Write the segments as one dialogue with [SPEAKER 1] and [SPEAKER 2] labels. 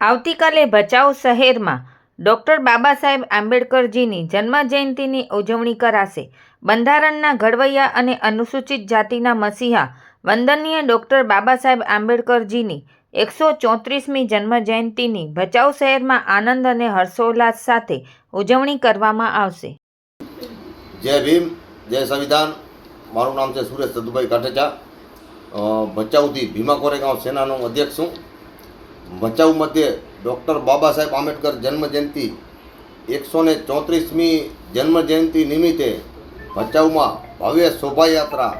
[SPEAKER 1] આવતીકાલે ભચાઉ શહેરમાં ડૉક્ટર બાબા સાહેબ આંબેડકરજીની જન્મજયંતિની ઉજવણી કરાશે. બંધારણના ઘડવૈયા અને અનુસૂચિત જાતિના મસીહા વંદનીય ડૉક્ટર બાબા સાહેબ આંબેડકરજીની એકસો ચોત્રીસમી જન્મજયંતિની ભચાઉ શહેરમાં આનંદ અને હર્ષોલ્લાસ સાથે ઉજવણી કરવામાં આવશે.
[SPEAKER 2] જય ભીમ, જય સંવિધાન. મારું નામ છે સુરેશ સદુભાઈ કાઠેચા. ભચાઉથી ભીમા કોરેગાંવ સેનાનો અધ્યક્ષ છું. ભચાઉ મધ્યે ડૉક્ટર બાબા સાહેબ આંબેડકર જન્મજયંતિ એકસો ને ચોત્રીસમી જન્મજયંતિ નિમિત્તે ભચાઉમાં ભવ્ય શોભાયાત્રા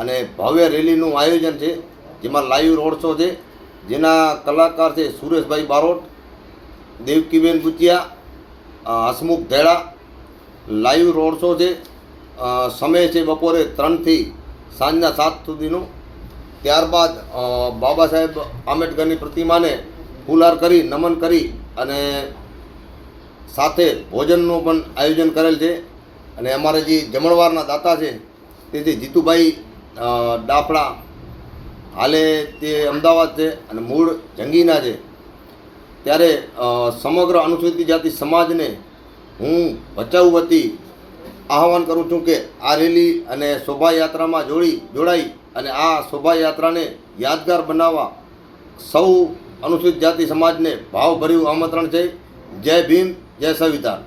[SPEAKER 2] અને ભવ્ય રેલીનું આયોજન છે, જેમાં લાઈવ રોડ શો છે, જેના કલાકાર છે Sureshbhai Barot, Devkiben Guchiya Hasmukh Dheda live road show છે સમય છે બપોરે ત્રણથી સાંજના સાત સુધીનો. ત્યારબાદ બાબા સાહેબ આંબેડકરની પ્રતિમાને ફૂલહાર કરી, નમન કરી અને સાથે ભોજનનું પણ આયોજન કરેલ છે. અને અમારે જે જમણવારના દાતા છે, તે છે જીતુભાઈ ડાફડા. હાલે તે અમદાવાદ છે અને મૂળ જંગીના છે. ત્યારે સમગ્ર અનુસૂચિત જાતિ સમાજને હું બચાવ વતી આહવાન કરું છું કે આ રેલી અને શોભાયાત્રામાં જોડી જોડાઈ અને આ શોભાયાત્રાને યાદગાર બનાવવા સૌ અનુસૂચિત જાતિ સમાજને ભાવભર્યું આમંત્રણ છે. જય ભીમ, જય સંવિધાન.